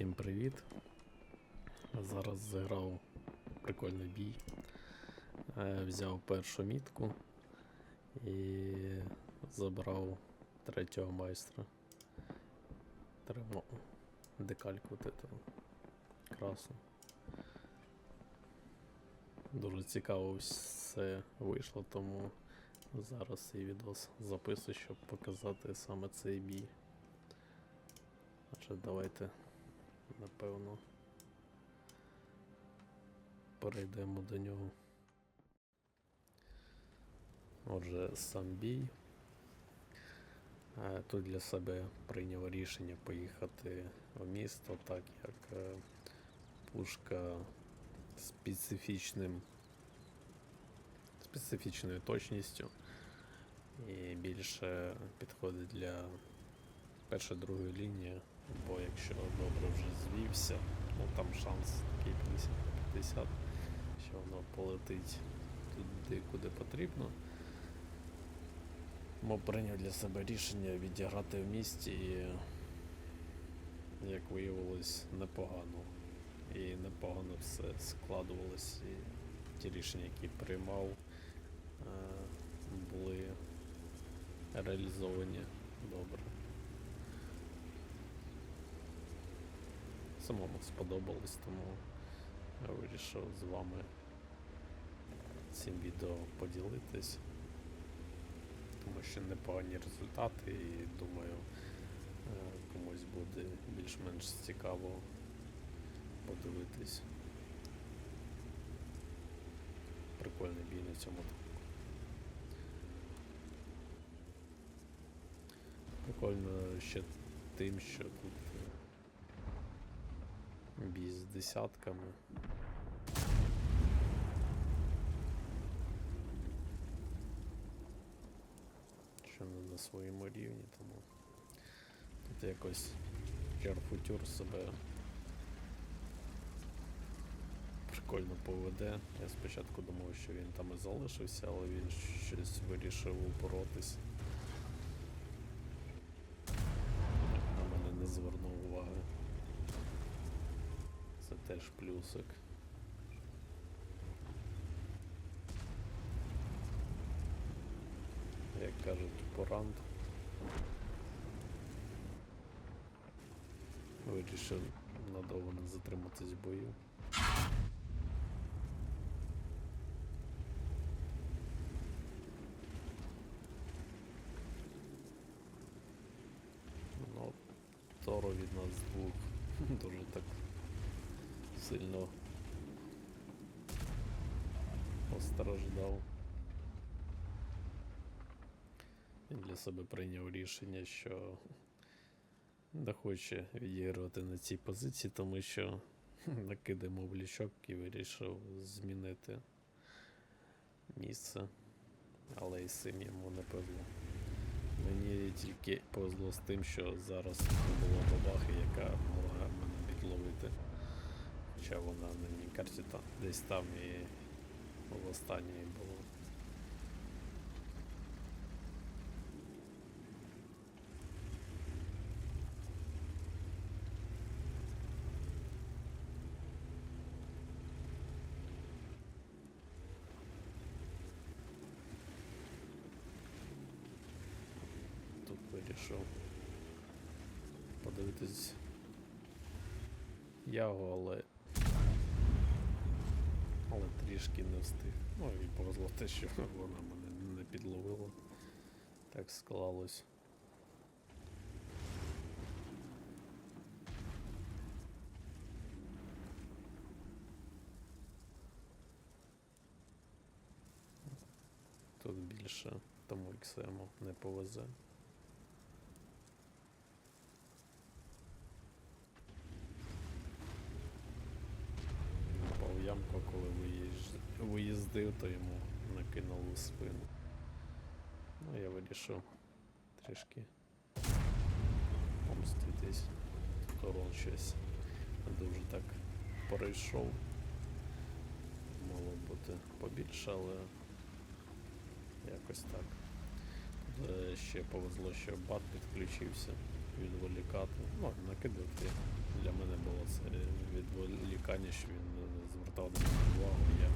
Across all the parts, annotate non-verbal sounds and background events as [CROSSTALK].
Всім привіт. Зараз зіграв прикольний бій. Е, Взяв першу мітку і забрав третього майстра. Треба декальку красу. Дуже цікаво все вийшло, тому зараз цей відос записую, щоб показати саме цей бій. Отже, давайте, напевно, перейдемо до нього. Отже, сам бій. Е, Тут для себе прийняв рішення поїхати в місто, так як е, пушка специфічним специфічною точністю і більше підходить для першої другої лінії, бо якщо добре вже звівся, ну там шанс такий 50 на 50, що воно полетить туди, куди потрібно. Мо прийняв для себе рішення відіграти в місті і, як виявилось, непогано. І непогано все складувалось. І ті рішення, які приймав, е, були реалізовані добре. Самому сподобалось, тому я вирішив з вами цим відео поділитись, тому що непогані результати і думаю е, комусь буде більш-менш цікаво подивитись. Прикольний бій на цьому танку. Прикольно ще тим, що тут бій десятками. Що не на своєму рівні, тому тут якось Чарфутюр себе прикольно поведе. Я спочатку думав, що він там і залишився, але він щось вирішив упоротись. На мене не звернув уваги. Це теж плюсик. Як кажуть, порант. Вирішив надовго не затриматись в бою. Ну, Торо від нас двох [LAUGHS] дуже так сильно постраждав. Він для себе прийняв рішення, що не хоче відігрувати на цій позиції, тому що накидаємо в лічок і вирішив змінити місце. Але і цим йому не повезло. Мені тільки повезло з тим, що зараз була бабаха, яка. Хоча вона на мій карті там, десь там і в останній була. Тут вирішив подивитись Яго, але. Але трішки не встиг. Ну і повезло те, що [LAUGHS] вона мене не підловила. Так склалось. Тут більше тому XM не повезе. Попав в ямку, коли виїж- то йому накинули в спину. Ну, я вирішив трішки помститись. Корон щось дуже так перейшов. Мало бути побільше, але якось так. Тут е, ще повезло, що бат підключився. відволікати. Ну, накидати. Для мене було це відволікання, що він звертав на увагу, я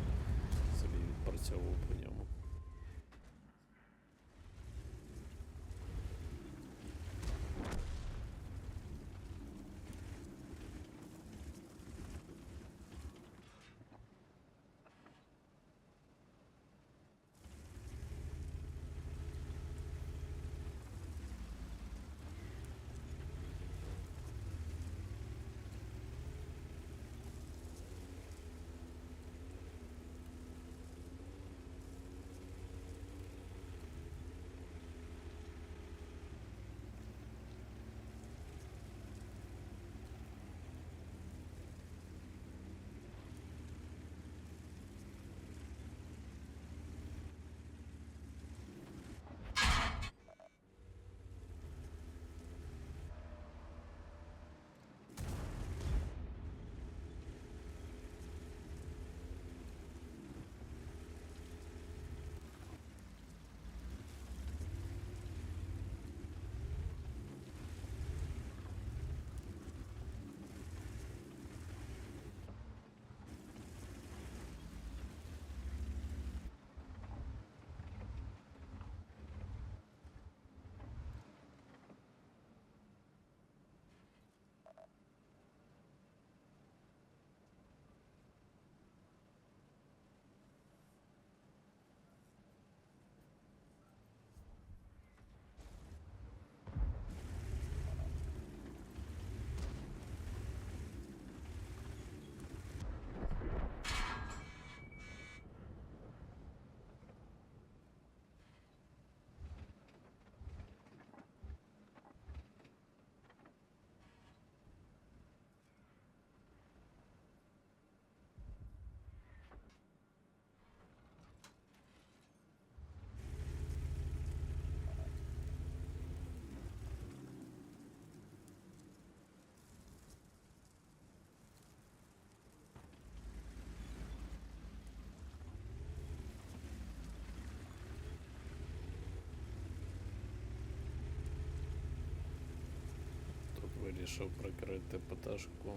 вирішив прикрити ПТшку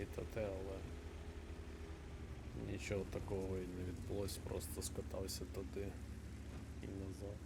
і ТТ, але нічого такого і не відбулось, просто скатався туди і назад.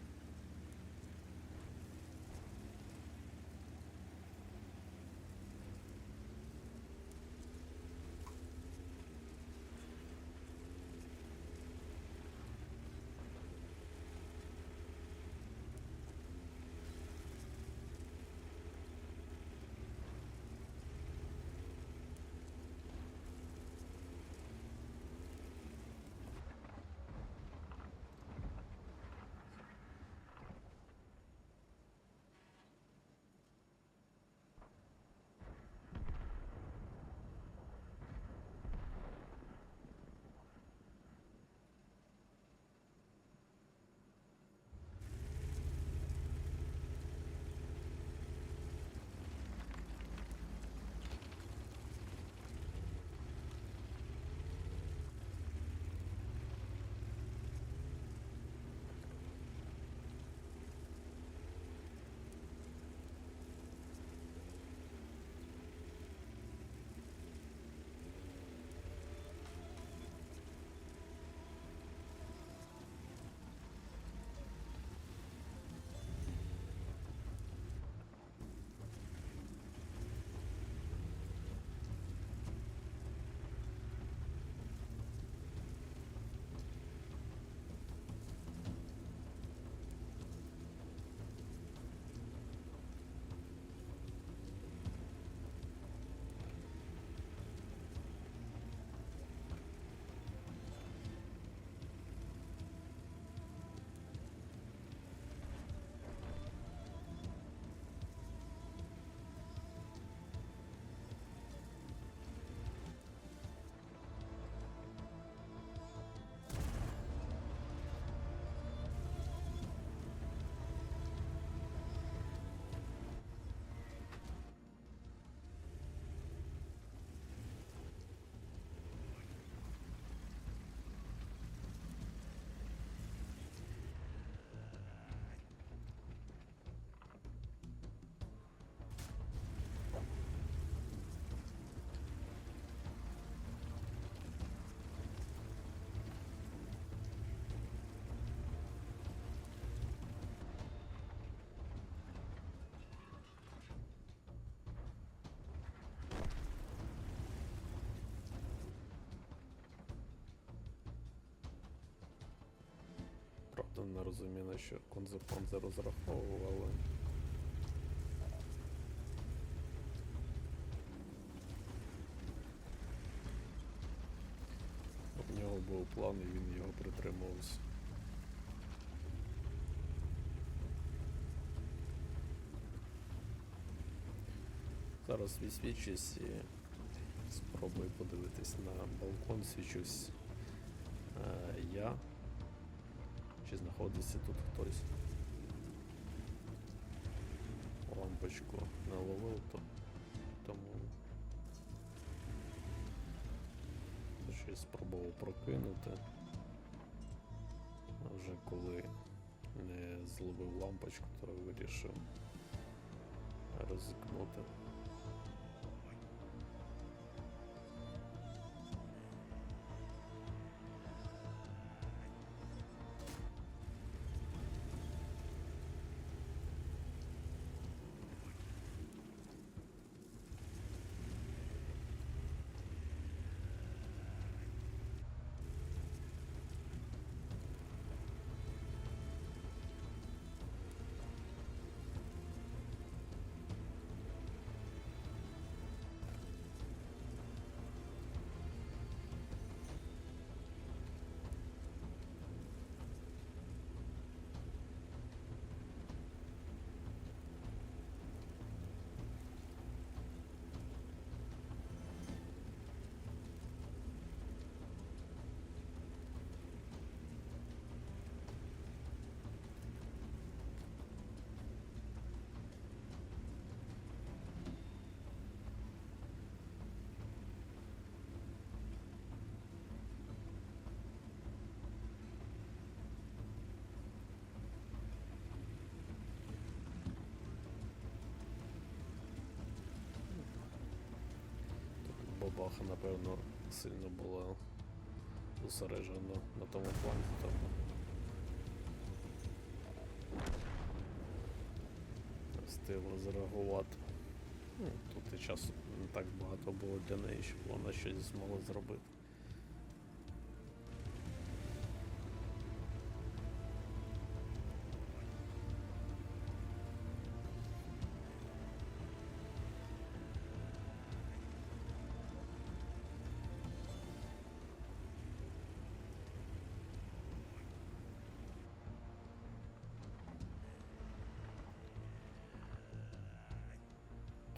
Розумію, на що конзерфонзи розраховував, але. У нього був план і він його притримувався. Зараз відсвічусь і спробую подивитись на балкон, свічусь е, я. Чи знаходиться тут хтось? Лампочку не ловив, то, тому щось спробував прокинути. А вже коли не зловив лампочку, то вирішив ризикнути. Бабаха, напевно, сильно була зосереджена на тому плані, тому встигла зреагувати. Ну, тут і часу не так багато було для неї, щоб вона щось змогла зробити.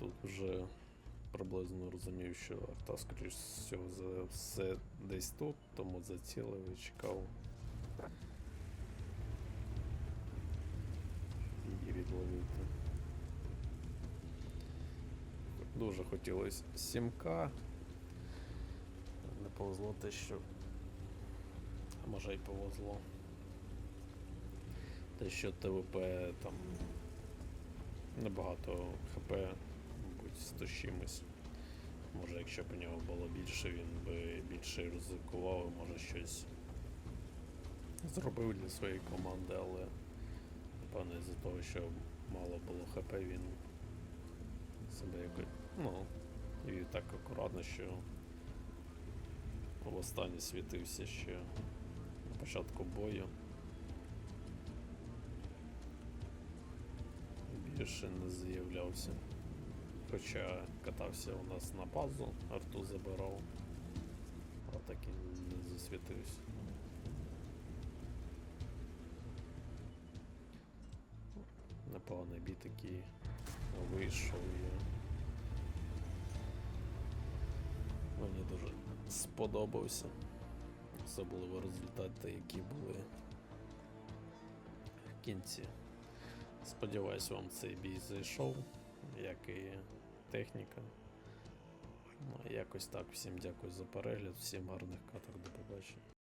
Тут вже приблизно розумів, що арта, скоріш всього, за все десь тут, тому зацілив і чекав. Її відловити. Дуже хотілося 7К. Не повезло те, що. А може й повезло. Те, що ТВП там небагато ХП, 100 з чимось. Може, якщо б у нього було більше, він би більше ризикував, і, може щось зробив для своєї команди, але напевно із-за того, що мало було ХП, він себе якось. Ну, і так акуратно, що востаннє світився ще на початку бою. більше не з'являвся. Хоча катався у нас на базу, арту забирав, а так і не засвітився. Непоганий бій такий вийшов і мені дуже сподобався. Особливо результати, які були в кінці. Сподіваюсь, вам цей бій зайшов, як і техніка. Ну, якось так. Всім дякую за перегляд, всім гарних каток, до побачення.